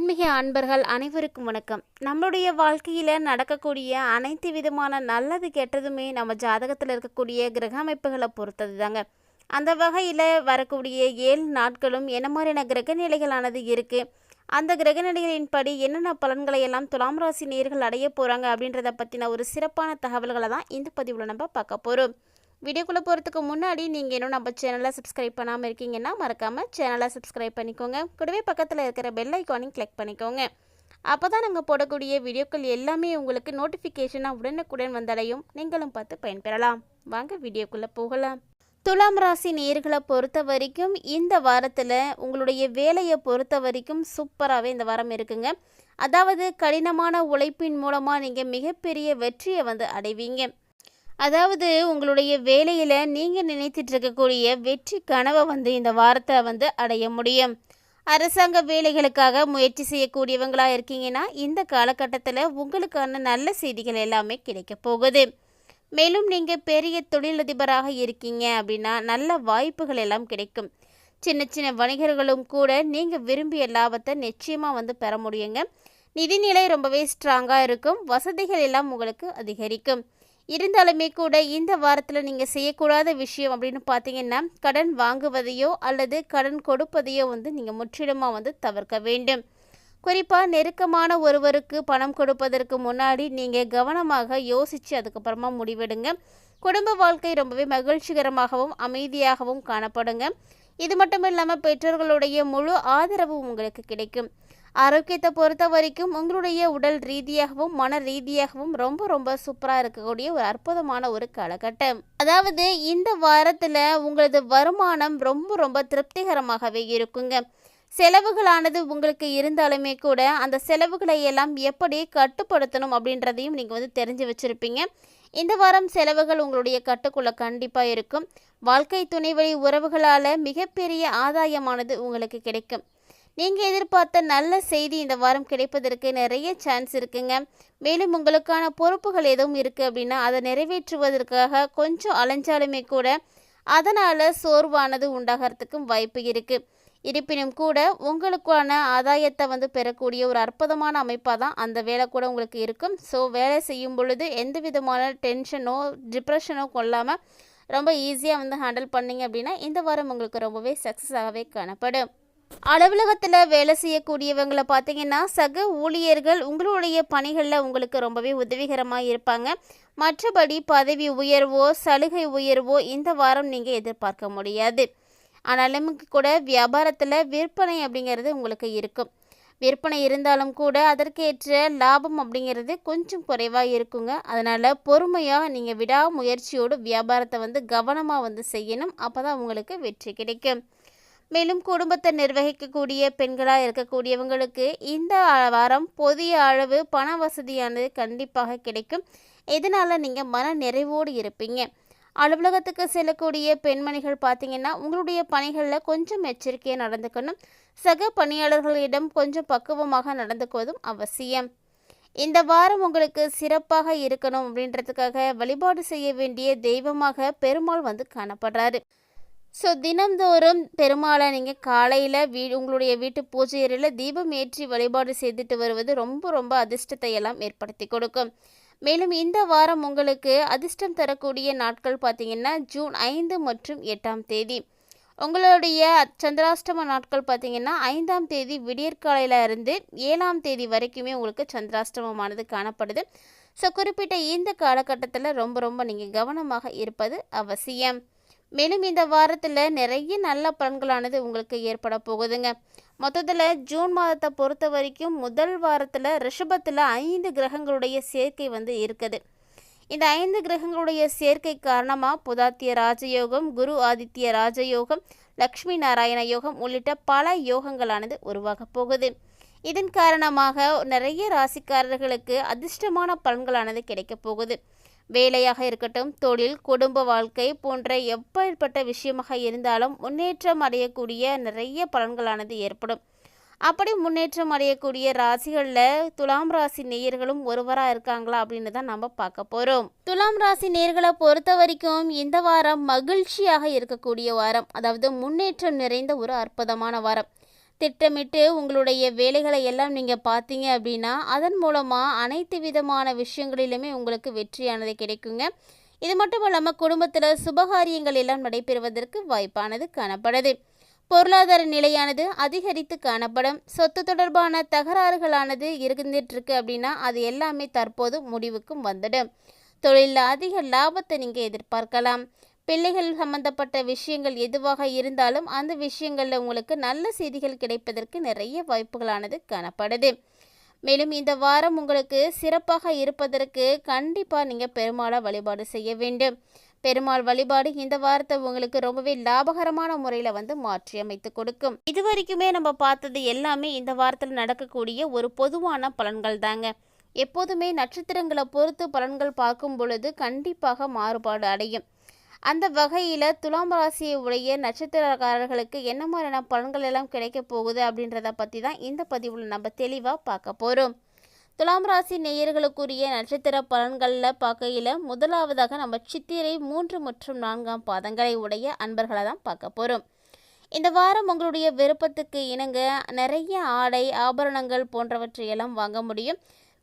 ஆன்மீக அன்பர்கள் அனைவருக்கும் வணக்கம். நம்மளுடைய வாழ்க்கையில் நடக்கக்கூடிய அனைத்து விதமான நல்லது கெட்டதுமே நம்ம ஜாதகத்தில் இருக்கக்கூடிய கிரக அமைப்புகளை பொறுத்தது தாங்க அந்த வகையில் வரக்கூடிய ஏழு நாட்களும் என்ன மாதிரியான கிரக நிலைகளானது இருக்குது அந்த கிரக நிலைகளின்படி என்னென்ன பலன்களை எல்லாம் துலாம் ராசி நேர்கள் அடைய போகிறாங்க அப்படின்றத பற்றின ஒரு சிறப்பான தகவல்களை தான் இந்த பதிவில் நம்ம பார்க்க போகிறோம் வீடியோக்குள்ளே போகிறதுக்கு முன்னாடி நீங்கள் இன்னும் நம்ம சேனலை சப்ஸ்கிரைப் பண்ணாமல் இருக்கீங்கன்னா மறக்காமல் சேனலை சப்ஸ்கிரைப் பண்ணிக்கோங்க. கூடவே பக்கத்தில் இருக்கிற பெல் ஐக்கானையும் கிளிக் பண்ணிக்கோங்க. அப்போ தான் நாங்கள் போடக்கூடிய வீடியோக்கள் எல்லாமே உங்களுக்கு நோட்டிஃபிகேஷனாக உடனுக்குடன் வந்தடையும். நீங்களும் பார்த்து பயன்பெறலாம். வாங்க வீடியோக்குள்ளே போகலாம். துலாம் ராசி நேர்களை பொறுத்த வரைக்கும் இந்த வாரத்தில் உங்களுடைய வேலையை பொறுத்த வரைக்கும் சூப்பராகவே இந்த வாரம் இருக்குங்க. அதாவது கடினமான உழைப்பின் மூலமாக நீங்கள் மிகப்பெரிய வெற்றியை வந்து அடைவீங்க. அதாவது உங்களுடைய வேலையில் நீங்கள் நினைத்துட்டு இருக்கக்கூடிய வெற்றி கனவை வந்து இந்த வாரத்தை வந்து அடைய முடியும். அரசாங்க வேலைகளுக்காக முயற்சி செய்யக்கூடியவங்களாக இருக்கீங்கன்னா இந்த காலகட்டத்தில் உங்களுக்கான நல்ல செய்திகள் எல்லாமே கிடைக்க போகுது. மேலும் நீங்கள் பெரிய தொழிலதிபராக இருக்கீங்க அப்படின்னா நல்ல வாய்ப்புகள் எல்லாம் கிடைக்கும். சின்ன சின்ன வணிகர்களும் கூட நீங்கள் விரும்பிய லாபத்தை நிச்சயமாக வந்து பெற முடியுங்க. நிதிநிலை ரொம்பவே ஸ்ட்ராங்காக இருக்கும். வசதிகள் எல்லாம் உங்களுக்கு அதிகரிக்கும். இருந்தாலுமே கூட இந்த வாரத்தில் நீங்கள் செய்யக்கூடாத விஷயம் அப்படின்னு பார்த்தீங்கன்னா கடன் வாங்குவதையோ அல்லது கடன் கொடுப்பதையோ வந்து நீங்கள் முற்றிலுமாக வந்து தவிர்க்க வேண்டும். குறிப்பாக நெருக்கமான ஒருவருக்கு பணம் கொடுப்பதற்கு முன்னாடி நீங்கள் கவனமாக யோசித்து அதுக்கப்புறமா முடிவெடுங்க. குடும்ப வாழ்க்கை ரொம்பவே மகிழ்ச்சிகரமாகவும் அமைதியாகவும் காணப்படுங்க. இது மட்டும் இல்லாமல் பெற்றோர்களுடைய முழு ஆதரவும் உங்களுக்கு கிடைக்கும். ஆரோக்கியத்தை பொறுத்த வரைக்கும் உங்களுடைய உடல் ரீதியாகவும் மன ரீதியாகவும் ரொம்ப ரொம்ப சூப்பராக இருக்கக்கூடிய ஒரு அற்புதமான ஒரு காலகட்டம். அதாவது இந்த வாரத்தில் உங்களது வருமானம் ரொம்ப ரொம்ப திருப்திகரமாகவே இருக்குங்க. செலவுகளானது உங்களுக்கு இருந்தாலுமே கூட அந்த செலவுகளை எல்லாம் எப்படி கட்டுப்படுத்தணும் அப்படின்றதையும் நீங்கள் வந்து தெரிஞ்சு வச்சுருப்பீங்க. இந்த வாரம் செலவுகள் உங்களுடைய கட்டுக்குள்ளே கண்டிப்பாக இருக்கும். வாழ்க்கை துணை வழி உறவுகளால் மிகப்பெரிய ஆதாயமானது உங்களுக்கு கிடைக்கும். நீங்கள் எதிர்பார்த்த நல்ல செய்தி இந்த வாரம் கிடைப்பதற்கு நிறைய சான்ஸ் இருக்குங்க. மேலும் உங்களுக்கான பொறுப்புகள் எதுவும் இருக்குது அப்படின்னா அதை நிறைவேற்றுவதற்காக கொஞ்சம் அலைஞ்சாலுமே கூட அதனால் சோர்வானது உண்டாகிறதுக்கும் வாய்ப்பு இருக்குது இருப்பினும் கூட உங்களுக்கான ஆதாயத்தை வந்து பெறக்கூடிய ஒரு அற்புதமான அமைப்பாக தான் அந்த வேலை கூட உங்களுக்கு இருக்கும். ஸோ வேலை செய்யும் பொழுது எந்த விதமான டென்ஷனோ டிப்ரெஷனோ கொள்ளாமல் ரொம்ப ஈஸியாக வந்து ஹேண்டில் பண்ணிங்க அப்படின்னா இந்த வாரம் உங்களுக்கு ரொம்பவே சக்ஸஸாகவே காணப்படும். அலுவலகத்தில் வேலை செய்யக்கூடியவங்களை பார்த்தீங்கன்னா சக ஊழியர்கள் உங்களுடைய பணிகளில் உங்களுக்கு ரொம்பவே உதவிகரமாக இருப்பாங்க. மற்றபடி பதவி உயர்வோ சலுகை உயர்வோ இந்த வாரம் நீங்கள் எதிர்பார்க்க முடியாது. ஆனாலும் கூட வியாபாரத்தில் விற்பனை அப்படிங்கிறது உங்களுக்கு இருக்கும். விற்பனை இருந்தாலும் கூட அதற்கேற்ற லாபம் அப்படிங்கிறது கொஞ்சம் குறைவாக இருக்குங்க. அதனால் பொறுமையாக நீங்கள் விடாமுயற்சியோடு வியாபாரத்தை வந்து கவனமாக வந்து செய்யணும். அப்போ தான் உங்களுக்கு வெற்றி கிடைக்கும். மேலும் குடும்பத்தை நிர்வகிக்கக்கூடிய பெண்களாக இருக்கக்கூடியவங்களுக்கு இந்த வாரம் போதிய அளவு பண வசதியானது கண்டிப்பாக கிடைக்கும். இதனால் நீங்கள் மன நிறைவோடு இருப்பீங்க? அலுவலகத்துக்கு செல்லக்கூடிய பெண்மணிகள் பார்த்தீங்கன்னா உங்களுடைய பணிகளில் கொஞ்சம் எச்சரிக்கையாக நடந்துக்கணும். சக பணியாளர்களிடம் கொஞ்சம் பக்குவமாக நடந்துக்குவதும் அவசியம். இந்த வாரம் உங்களுக்கு சிறப்பாக இருக்கணும் அப்படின்றதுக்காக வழிபாடு செய்ய வேண்டிய தெய்வமாக பெருமாள் வந்து காணப்படுறாரு. ஸோ தினந்தோறும் பெருமாளை நீங்கள் காலையில் வீ உங்களுடைய வீட்டு பூஜை அறையில் தீபம் ஏற்றி வழிபாடு செய்துட்டு வருவது ரொம்ப ரொம்ப அதிர்ஷ்டத்தை எல்லாம் ஏற்படுத்தி கொடுக்கும். மேலும் இந்த வாரம் உங்களுக்கு அதிர்ஷ்டம் தரக்கூடிய நாட்கள் பார்த்தீங்கன்னா ஜூன் ஐந்து மற்றும் எட்டாம் தேதி. உங்களுடைய சந்திராஷ்டம நாட்கள் பார்த்தீங்கன்னா ஐந்தாம் தேதி விடியற்காலையில் இருந்து ஏழாம் தேதி வரைக்குமே உங்களுக்கு சந்திராஷ்டமமானது காணப்படுது. ஸோ குறிப்பிட்ட இந்த காலகட்டத்தில் ரொம்ப ரொம்ப நீங்கள் கவனமாக இருப்பது அவசியம். மேலும் இந்த வாரத்தில் நிறைய நல்ல பலன்களானது உங்களுக்கு ஏற்பட போகுதுங்க. மொத்தத்தில் ஜூன் மாதத்தை பொறுத்த வரைக்கும் முதல் வாரத்தில் ரிஷபத்தில் ஐந்து கிரகங்களுடைய சேர்க்கை வந்து இருக்குது. இந்த ஐந்து கிரகங்களுடைய சேர்க்கை காரணமாக புதாத்திய ராஜயோகம் குரு ஆதித்ய ராஜயோகம் லக்ஷ்மி நாராயண யோகம் உள்ளிட்ட பல யோகங்களானது உருவாக போகுது. இதன் காரணமாக நிறைய ராசிக்காரர்களுக்கு அதிர்ஷ்டமான பலன்களானது கிடைக்கப் போகுது. வேலையாக இருக்கட்டும் தொழில் குடும்ப வாழ்க்கை போன்ற எப்பேற்பட்ட விஷயமாக இருந்தாலும் முன்னேற்றம் அடையக்கூடிய நிறைய பலன்களானது ஏற்படும். அப்படி முன்னேற்றம் அடையக்கூடிய ராசிகளில் துலாம் ராசி நேயர்களும் ஒருவராக இருக்காங்களா அப்படின்னு தான் நம்ம பார்க்க போகிறோம் துலாம் ராசி நேர்களை பொறுத்த வரைக்கும் இந்த வாரம் மகிழ்ச்சியாக இருக்கக்கூடிய வாரம் அதாவது முன்னேற்றம் நிறைந்த ஒரு அற்புதமான வாரம். திட்டமிட்டு உங்களுடைய வேலைகளை எல்லாம் நீங்கள் பார்த்தீங்க அப்படின்னா அதன் மூலமாக அனைத்து விதமான விஷயங்களிலுமே உங்களுக்கு வெற்றியானது கிடைக்குங்க. இது மட்டும் இல்லாமல் குடும்பத்தில் சுபகாரியங்கள் எல்லாம் நடைபெறுவதற்கு வாய்ப்பானது காணப்படுது. பொருளாதார நிலையானது அதிகரித்து காணப்படும். சொத்து தொடர்பான தகராறுகளானது இருந்துட்டு இருக்கு அப்படின்னா அது எல்லாமே தற்போது முடிவுக்கும் வந்துடும். தொழிலில் அதிக லாபத்தை நீங்கள் எதிர்பார்க்கலாம். பிள்ளைகள் சம்பந்தப்பட்ட விஷயங்கள் எதுவாக இருந்தாலும் அந்த விஷயங்களில் உங்களுக்கு நல்ல செய்திகள் கிடைப்பதற்கு நிறைய வாய்ப்புகளானது காணப்படுது. மேலும் இந்த வாரம் உங்களுக்கு சிறப்பாக இருப்பதற்கு கண்டிப்பாக நீங்கள் பெருமாளை வழிபாடு செய்ய வேண்டும். பெருமாள் வழிபாடு இந்த வாரத்தை உங்களுக்கு ரொம்பவே லாபகரமான முறையில் வந்து மாற்றி அமைத்து கொடுக்கும். இது வரைக்குமே நம்ம பார்த்தது எல்லாமே இந்த வாரத்தில் நடக்கக்கூடிய ஒரு பொதுவான பலன்கள் தாங்க. எப்போதுமே நட்சத்திரங்களை பொறுத்து பலன்கள் பார்க்கும் பொழுது கண்டிப்பாக மாறுபாடு அடையும். அந்த வகையில் துலாம் ராசியை உடைய நட்சத்திரக்காரர்களுக்கு என்ன மாதிரியான பலன்கள் எல்லாம் கிடைக்க போகுது அப்படின்றத பற்றி தான் இந்த பதிவில் நம்ம தெளிவாக பார்க்க போகிறோம் துலாம் ராசி நேயர்களுக்குரிய நட்சத்திர பலன்களில் பார்க்கையில் முதலாவதாக நம்ம சித்திரை மூன்று மற்றும் நான்காம் பாதங்களை உடைய அன்பர்களை தான் பார்க்க போகிறோம் இந்த வாரம் உங்களுடைய விருப்பத்துக்கு இணங்க நிறைய ஆடை ஆபரணங்கள் போன்றவற்றையெல்லாம் வாங்க முடியும்.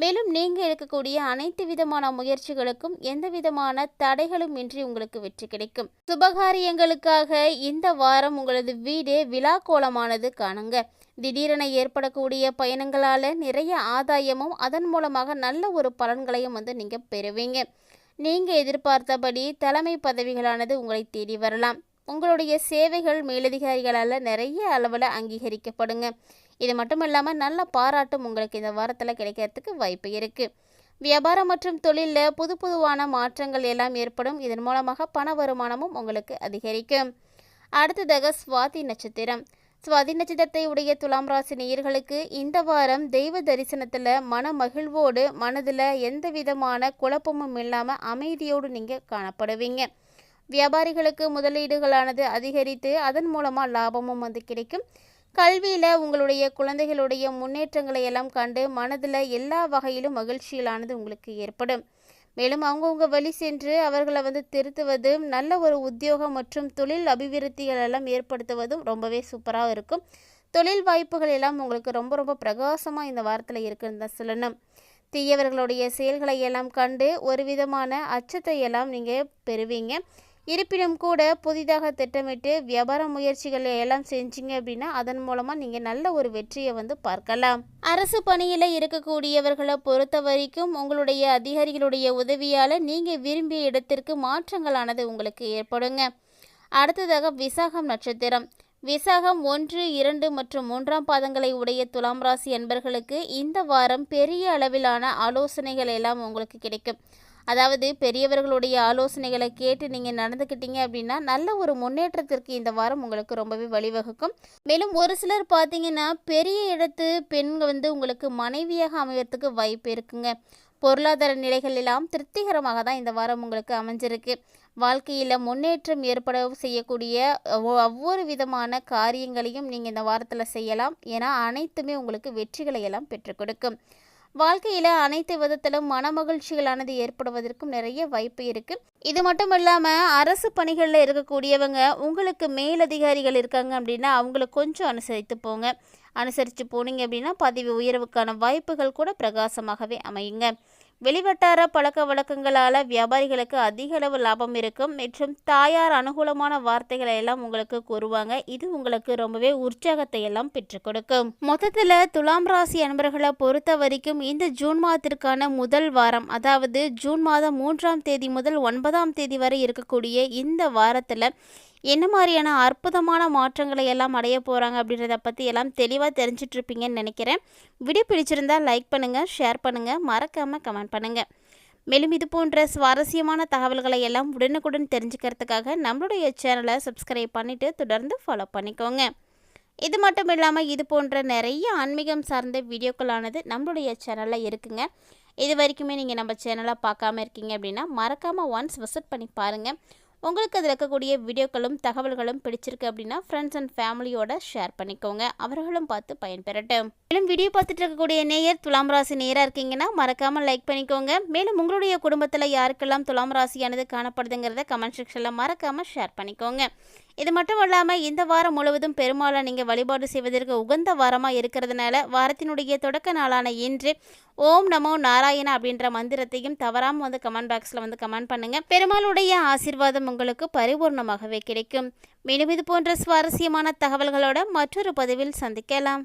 மேலும் நீங்கள் எடுக்கக்கூடிய அனைத்து விதமான முயற்சிகளுக்கும் எந்த விதமான தடைகளும் இன்றி உங்களுக்கு வெற்றி கிடைக்கும். சுபகாரியங்களுக்காக இந்த வாரம் உங்களது வீடு விழா கோலமானது காணுங்க. திடீரென ஏற்படக்கூடிய பயணங்களால் நிறைய ஆதாயமும் அதன் மூலமாக நல்ல ஒரு பலன்களையும் வந்து நீங்கள் பெறுவீங்க. நீங்கள் எதிர்பார்த்தபடி தலைமை பதவிகளானது உங்களை தேடி வரலாம். உங்களுடைய சேவைகள் மேலதிகாரிகளால் நிறைய அளவில் அங்கீகரிக்கப்படுங்க. இது மட்டும் இல்லாமல் நல்ல பாராட்டும் உங்களுக்கு இந்த வாரத்தில் கிடைக்கிறதுக்கு வாய்ப்பு இருக்குது வியாபாரம் மற்றும் தொழிலில் புது புதுவான மாற்றங்கள் எல்லாம் ஏற்படும். இதன் மூலமாக பண வருமானமும் உங்களுக்கு அதிகரிக்கும். அடுத்ததாக சுவாதி நட்சத்திரம். சுவாதி நட்சத்திரத்தை உடைய துலாம் ராசி நேயர்களுக்கு இந்த வாரம் தெய்வ தரிசனத்தில் மன மகிழ்வோடு மனதில் எந்த விதமான குழப்பமும் இல்லாமல் அமைதியோடு நீங்கள் காணப்படுவீங்க. வியாபாரிகளுக்கு முதலீடுகளானது அதிகரித்து அதன் மூலமாக லாபமும் வந்து கிடைக்கும். கல்வியில் உங்களுடைய குழந்தைகளுடைய முன்னேற்றங்களை எல்லாம் கண்டு மனதில் எல்லா வகையிலும் மகிழ்ச்சியிலானது உங்களுக்கு ஏற்படும். மேலும் அவங்கவுங்க வழி சென்று அவர்களை வந்து திருத்துவதும் நல்ல ஒரு உத்தியோகம் மற்றும் தொழில் அபிவிருத்திகள் எல்லாம் ஏற்படுத்துவதும் ரொம்பவே சூப்பராக இருக்கும். தொழில் வாய்ப்புகள் எல்லாம் உங்களுக்கு ரொம்ப ரொம்ப பிரகாசமாக இந்த வாரத்தில் இருக்குன்னு தான் சொல்லணும். தீயவர்களுடைய செயல்களை எல்லாம் கண்டு ஒரு விதமான அச்சத்தை எல்லாம் நீங்கள் பெறுவீங்க. இருப்பினும் கூட புதிதாக திட்டமிட்டு வியாபார முயற்சிகளை எல்லாம் செஞ்சீங்க அப்படின்னா அதன் மூலமாக நீங்கள் நல்ல ஒரு வெற்றியை வந்து பார்க்கலாம். அரசு பணியில் இருக்கக்கூடியவர்களை பொறுத்த வரைக்கும் உங்களுடைய அதிகாரிகளுடைய உதவியால் நீங்கள் விரும்பிய இடத்திற்கு மாற்றங்களானது உங்களுக்கு ஏற்படுங்க. அடுத்ததாக விசாகம் நட்சத்திரம். விசாகம் ஒன்று இரண்டு மற்றும் மூன்றாம் பாதங்களை உடைய துலாம் ராசி அன்பர்களுக்கு இந்த வாரம் பெரிய அளவிலான ஆலோசனைகள் எல்லாம் உங்களுக்கு கிடைக்கும். அதாவது பெரியவர்களுடைய ஆலோசனைகளை கேட்டு நீங்கள் நடந்துக்கிட்டீங்க அப்படின்னா நல்ல ஒரு முன்னேற்றத்திற்கு இந்த வாரம் உங்களுக்கு ரொம்பவே வழிவகுக்கும். மேலும் ஒரு சிலர் பார்த்தீங்கன்னா பெரிய இடத்து பெண்கள் வந்து உங்களுக்கு மனைவியாக அமைவதற்கு வாய்ப்பு இருக்குங்க. பொருளாதார நிலைகள் எல்லாம் திருப்திகரமாக தான் இந்த வாரம் உங்களுக்கு அமைஞ்சிருக்கு. வாழ்க்கையில் முன்னேற்றம் ஏற்பட செய்யக்கூடிய ஒவ்வொரு விதமான காரியங்களையும் நீங்கள் இந்த வாரத்தில் செய்யலாம். ஏன்னா அனைத்துமே உங்களுக்கு வெற்றிகளை எல்லாம் பெற்றுக் கொடுக்கும். வாழ்க்கையில் அனைத்து விதத்திலும் மனமகிழ்ச்சிகளானது ஏற்படுவதற்கும் நிறைய வாய்ப்பு இருக்குது இது மட்டும் இல்லாமல் அரசு பணிகளில் இருக்கக்கூடியவங்க உங்களுக்கு மேலதிகாரிகள் இருக்காங்க அப்படின்னா அவங்கள கொஞ்சம் அனுசரித்து போங்க. அனுசரித்து போனீங்க அப்படின்னா பதவி உயர்வுக்கான வாய்ப்புகள் கூட பிரகாசமாகவே அமையுங்க. வெளிவட்டார பழக்க வழக்கங்களால் வியாபாரிகளுக்கு அதிக அளவு லாபம் இருக்கும். மற்றும் தாயார் அனுகூலமான வார்த்தைகளை எல்லாம் உங்களுக்கு கூறுவாங்க. இது உங்களுக்கு ரொம்பவே உற்சாகத்தை எல்லாம் பெற்றுக் கொடுக்கும். மொத்தத்தில் துலாம் ராசி அன்பர்களை பொறுத்த வரைக்கும் இந்த ஜூன் மாதத்திற்கான முதல் வாரம் அதாவது ஜூன் மாதம் மூன்றாம் தேதி முதல் ஒன்பதாம் தேதி வரை இருக்கக்கூடிய இந்த வாரத்தில் என்ன மாதிரியான அற்புதமான மாற்றங்களை எல்லாம் அடைய போகிறாங்க அப்படின்றத பற்றி எல்லாம் தெளிவாக தெரிஞ்சிட்ருப்பீங்கன்னு நினைக்கிறேன். வீடியோ பிடிச்சிருந்தால் லைக் பண்ணுங்கள் ஷேர் பண்ணுங்கள் மறக்காமல் கமெண்ட் பண்ணுங்கள் மேலும் இது போன்ற சுவாரஸ்யமான தகவல்களை எல்லாம் உடனுக்குடன் தெரிஞ்சுக்கிறதுக்காக நம்மளுடைய சேனலை சப்ஸ்கிரைப் பண்ணிவிட்டு தொடர்ந்து ஃபாலோ பண்ணிக்கோங்க. இது மட்டும் இல்லாமல் இது போன்ற நிறைய ஆன்மீகம் சார்ந்த வீடியோக்களானது நம்மளுடைய சேனலில் இருக்குங்க. இது வரைக்குமே நீங்கள் நம்ம சேனலை பார்க்காம இருக்கீங்க அப்படின்னா மறக்காமல் ஒன்ஸ் விசிட் பண்ணி பாருங்கள் உங்களுக்கு அதில் இருக்கக்கூடிய வீடியோக்களும் தகவல்களும் பிடிச்சிருக்கு அப்படின்னா ஃப்ரெண்ட்ஸ் அண்ட் ஃபேமிலியோட ஷேர் பண்ணிக்கோங்க. அவர்களும் பார்த்து பயன்பெறட்டும். மேலும் வீடியோ பார்த்துட்டு இருக்கக்கூடிய நேயர் துலாம் ராசி நேராக இருக்கீங்கன்னா மறக்காமல் லைக் பண்ணிக்கோங்க. மேலும் உங்களுடைய குடும்பத்தில் யாருக்கெல்லாம் துலாம் ராசியானது காணப்படுதுங்கிறத கமெண்ட் செக்ஷனில் மறக்காமல் ஷேர் பண்ணிக்கோங்க. இது மட்டும் இல்லாமல் இந்த வாரம் முழுவதும் பெருமாளை நீங்கள் வழிபாடு செய்வதற்கு உகந்த வாரமாக இருக்கிறதுனால வாரத்தினுடைய தொடக்க நாளான இன்று ஓம் நமோ நாராயண அப்படின்ற மந்திரத்தையும் தவறாமல் வந்து கமெண்ட் பாக்ஸில் வந்து கமெண்ட் பண்ணுங்கள் பெருமாளுடைய ஆசீர்வாதம் உங்களுக்கு பரிபூர்ணமாகவே கிடைக்கும். மேலும் இது போன்ற சுவாரஸ்யமான தகவல்களோட மற்றொரு பதிவில் சந்திக்கலாம்.